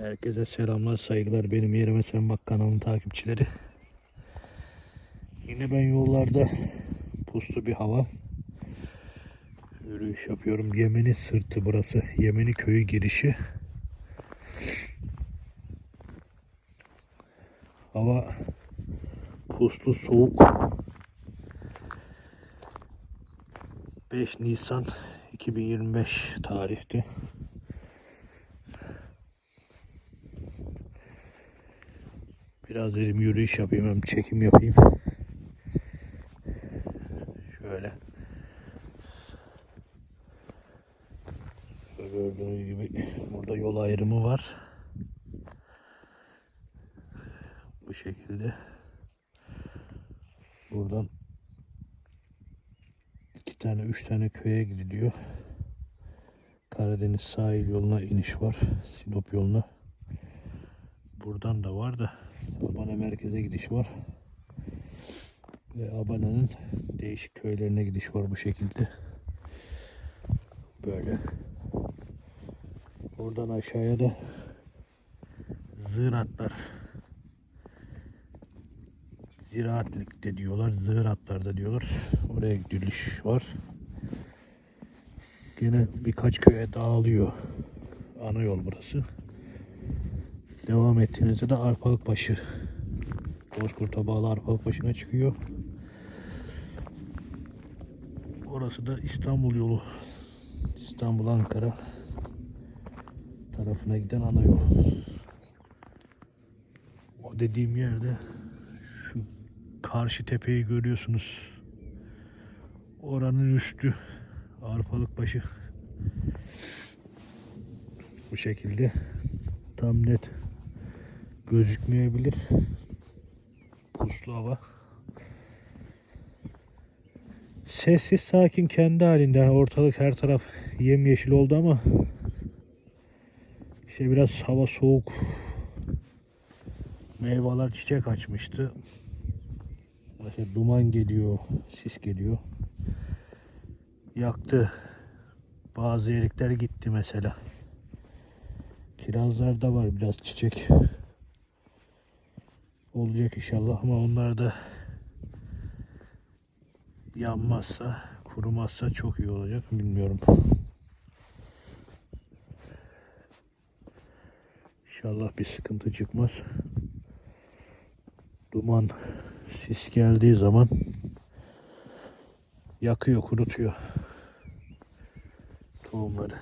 Herkese selamlar, saygılar. Benim yerime sen bak kanalın takipçileri. Yine ben yollarda puslu bir hava. Yürüyüş yapıyorum. Yemeni sırtı burası. Yemeni köyü girişi. Hava puslu, soğuk. 5 Nisan 2025 tarihte. Biraz dedim yürüyüş yapayım hem çekim yapayım. Şöyle. Gördüğünüz gibi burada yol ayrımı var. Bu şekilde. Buradan iki tane, üç tane köye gidiliyor. Karadeniz sahil yoluna iniş var. Sinop yoluna. Buradan da var da Abana merkeze gidiş var. Ve Abana'nın değişik köylerine gidiş var bu şekilde. Böyle. Oradan aşağıya da zıratlar. Ziraatlikte diyorlar. Zıratlarda diyorlar. Oraya gidiş var. Gene birkaç köye dağılıyor. Ana yol burası. Devam ettiğinizde de Arpalıkbaşı Bozkurt'a bağlı Arpalıkbaşı'na çıkıyor. Orası da İstanbul yolu. İstanbul Ankara tarafına giden ana yol. O dediğim yerde şu karşı tepeyi görüyorsunuz. Oranın üstü Arpalıkbaşı. Bu şekilde tam net gözükmeyebilir. Puslu hava. Sessiz sakin kendi halinde. Ortalık her taraf yemyeşil oldu ama işte biraz hava soğuk. Meyveler çiçek açmıştı. İşte duman geliyor, sis geliyor. Yaktı. Bazı erikler gitti mesela. Kirazlarda var biraz çiçek olacak inşallah ama onlar da yanmazsa, kurumazsa çok iyi olacak bilmiyorum. İnşallah bir sıkıntı çıkmaz. Duman, sis geldiği zaman yakıyor, kurutuyor tohumları.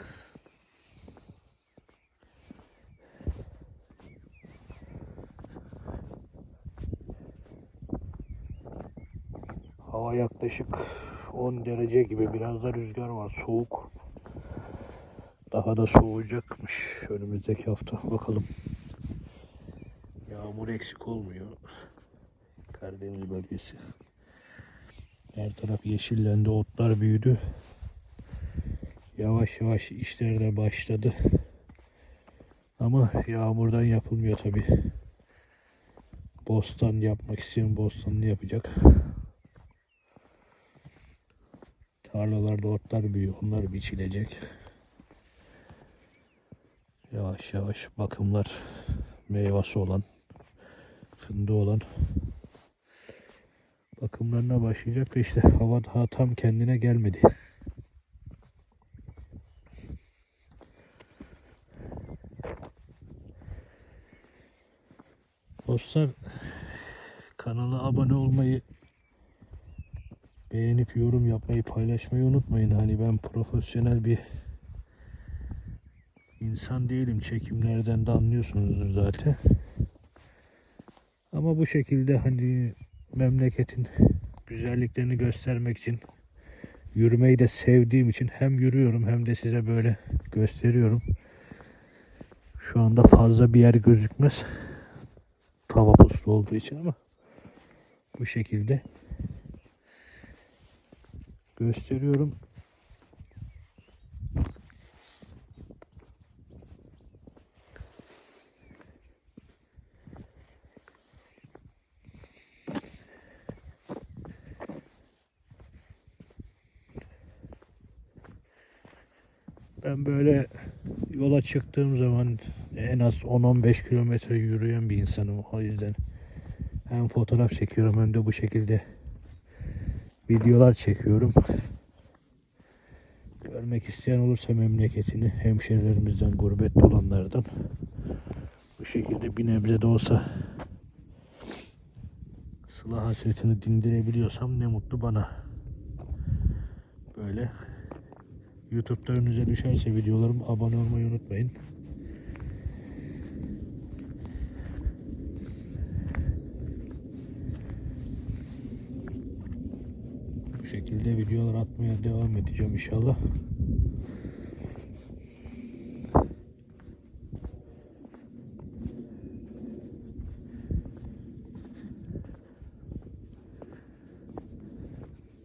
Hava yaklaşık 10 derece gibi biraz da rüzgar var soğuk. Daha da soğuyacakmış önümüzdeki hafta bakalım. Yağmur eksik olmuyor. Karadeniz bölgesi. Her taraf yeşillendi, otlar büyüdü. Yavaş yavaş işler de başladı. Ama yağmurdan yapılmıyor tabi. Bostan yapmak isteyen bostanını yapacak. Tarlalarda otlar büyüyor. Onlar biçilecek. Yavaş yavaş bakımlar meyvesi olan fındığı olan bakımlarına başlayacak da işte hava daha tam kendine gelmedi. Dostlar kanala abone olmayı beğenip yorum yapmayı paylaşmayı unutmayın. Hani ben profesyonel bir insan değilim. Çekimlerden de anlıyorsunuzdur zaten. Ama bu şekilde hani memleketin güzelliklerini göstermek için yürümeyi de sevdiğim için hem yürüyorum hem de size böyle gösteriyorum. Şu anda fazla bir yer gözükmez. Tava puslu olduğu için ama bu şekilde gösteriyorum. Ben böyle yola çıktığım zaman en az 10-15 kilometre yürüyen bir insanım. O yüzden hem fotoğraf çekiyorum hem de bu şekilde videolar çekiyorum. Görmek isteyen olursa memleketini hemşerilerimizden, gurbette olanlardan bu şekilde bir nebze de olsa sıla hasretini dindirebiliyorsam ne mutlu bana. Böyle YouTube'da önünüze düşerse videolarım abone olmayı unutmayın. Şekilde videolar atmaya devam edeceğim inşallah.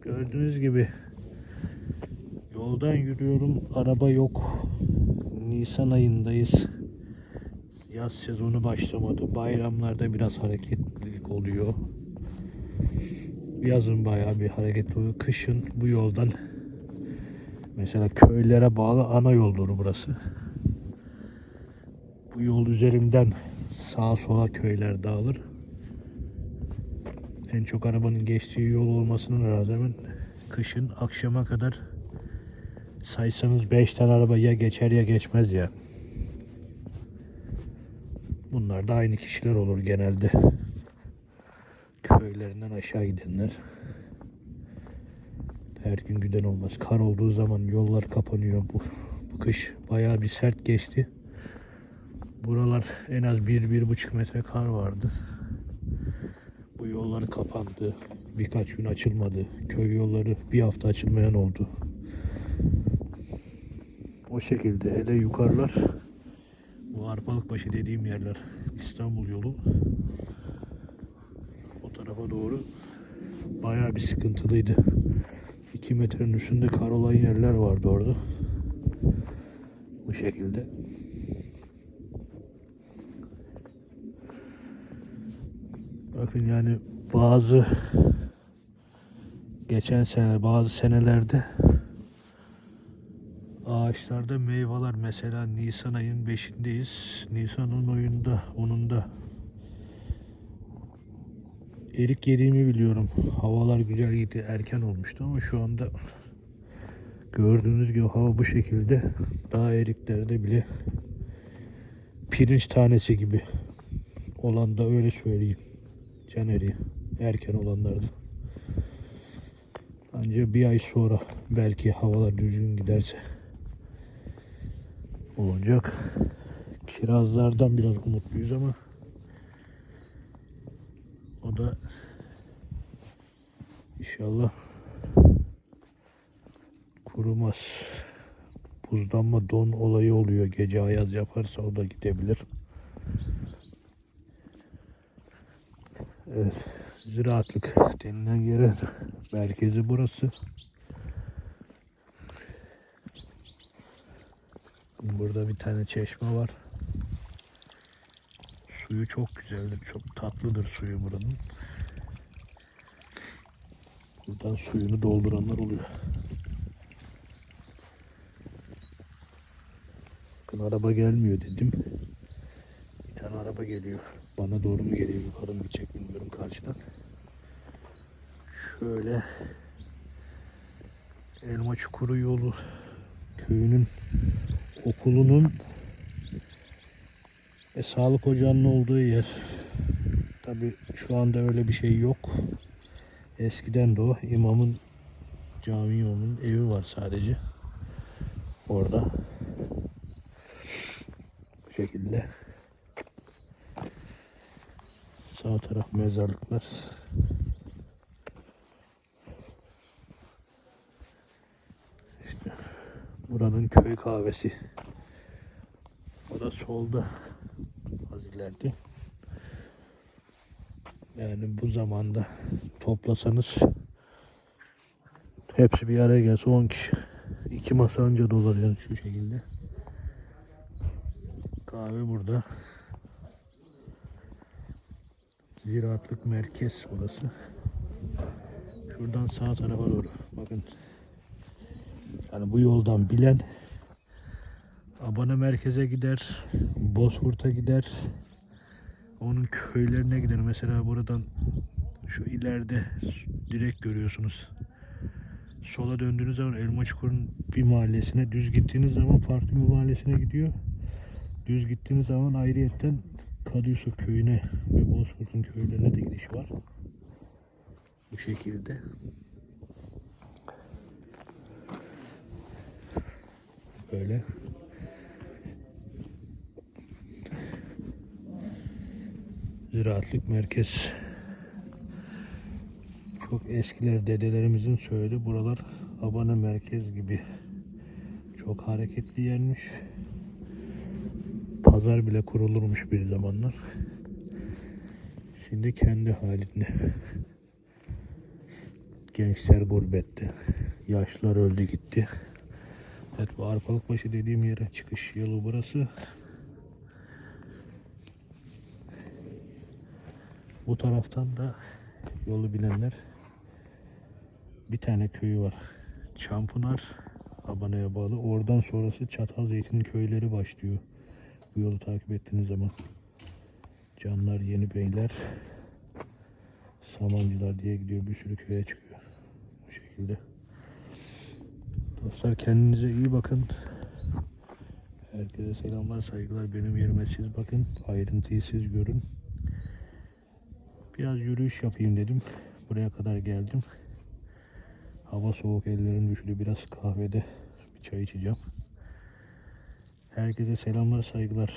Gördüğünüz gibi yoldan yürüyorum. Araba yok. Nisan ayındayız. Yaz sezonu başlamadı. Bayramlarda biraz hareketlilik oluyor. Yazın bayağı bir hareket oluyor. Kışın bu yoldan mesela köylere bağlı ana yoldur burası. Bu yol üzerinden sağa sola köyler dağılır. En çok arabanın geçtiği yol olmasına rağmen kışın akşama kadar saysanız 5 tane araba ya geçer ya geçmez ya. Bunlar da aynı kişiler olur genelde. Köylerinden aşağı gidenler. Her gün giden olmaz. Kar olduğu zaman yollar kapanıyor. Bu, bu kış bayağı bir sert geçti. Buralar en az 1-1,5 metre kar vardı. Bu yollar kapandı. Birkaç gün açılmadı. Köy yolları bir hafta açılmayan oldu. O şekilde hele yukarılar bu Arpalıkbaşı dediğim yerler İstanbul yolu tarafa doğru bayağı bir sıkıntılıydı. 2 metrenin üstünde kar olan yerler vardı orada. Bu şekilde. Bakın yani bazı geçen sene bazı senelerde ağaçlarda meyveler mesela Nisan ayın 5'indeyiz. Nisan'ın oyunda onunda erik yediğimi biliyorum. Havalar güzel gitti. Erken olmuştu ama şu anda gördüğünüz gibi hava bu şekilde. Daha eriklerde bile pirinç tanesi gibi olan da öyle söyleyeyim. Can eriği. Erken olanlarda. Ancak bir ay sonra belki havalar düzgün giderse olacak. Kirazlardan biraz umutluyuz ama o da inşallah kurumaz. Buzlanma don olayı oluyor. Gece ayaz yaparsa o da gidebilir. Evet. Ziraatlık denilen yerin merkezi burası. Burada bir tane çeşme var. Suyu çok güzeldir. Çok tatlıdır suyu buranın. Buradan suyunu dolduranlar oluyor. Bakın araba gelmiyor dedim. Bir tane araba geliyor. Bana doğru mu geliyor yukarı mı gidecek bilmiyorum karşıdan. Şöyle Elma Çukuru yolu köyünün okulunun e, sağlık ocağının olduğu yer. Tabi şu anda öyle bir şey yok. Eskiden de o imamın cami imamın evi var sadece. Orada. Bu şekilde. Sağ taraf mezarlıklar. İşte buranın köy kahvesi. O da solda ileride. Yani bu zamanda toplasanız hepsi bir araya gelse 10 kişi. iki masa önce dolar yani şu şekilde. Kahve burada. Ziraatlık merkez burası. Şuradan sağ tarafa doğru. Bakın. Yani bu yoldan bilen Abana merkeze gider. Bozkurt'a gider. Onun köylerine gider. Mesela buradan şu ileride direkt görüyorsunuz. Sola döndüğünüz zaman Elmaçukur'un bir mahallesine, düz gittiğiniz zaman farklı bir mahallesine gidiyor. Düz gittiğiniz zaman ayrıyetten Kadıyusuf köyüne ve Bozkurt'un köylerine de gidiş var. Bu şekilde. Böyle. Ziraatlık merkez. Çok eskiler dedelerimizin söyledi. Buralar abone merkez gibi. Çok hareketli yermiş. Pazar bile kurulurmuş bir zamanlar. Şimdi kendi halinde. Gençler gurbette. Yaşlılar öldü gitti. Evet bu Arpalıkbaşı dediğim yere çıkış yolu burası. Bu taraftan da yolu bilenler bir tane köyü var. Çampınar Abana'ya bağlı. Oradan sonrası Çatalzeytin köyleri başlıyor. Bu yolu takip ettiğiniz zaman. Canlar, Yeni Beyler, Samancılar diye gidiyor. Bir sürü köye çıkıyor. Bu şekilde. Dostlar kendinize iyi bakın. Herkese selamlar, saygılar. Benim yerime siz bakın. Ayrıntıyı siz görün. Biraz yürüyüş yapayım dedim. Buraya kadar geldim. Hava soğuk, ellerim üşüdü. Biraz kahvede bir çay içeceğim. Herkese selamlar, saygılar.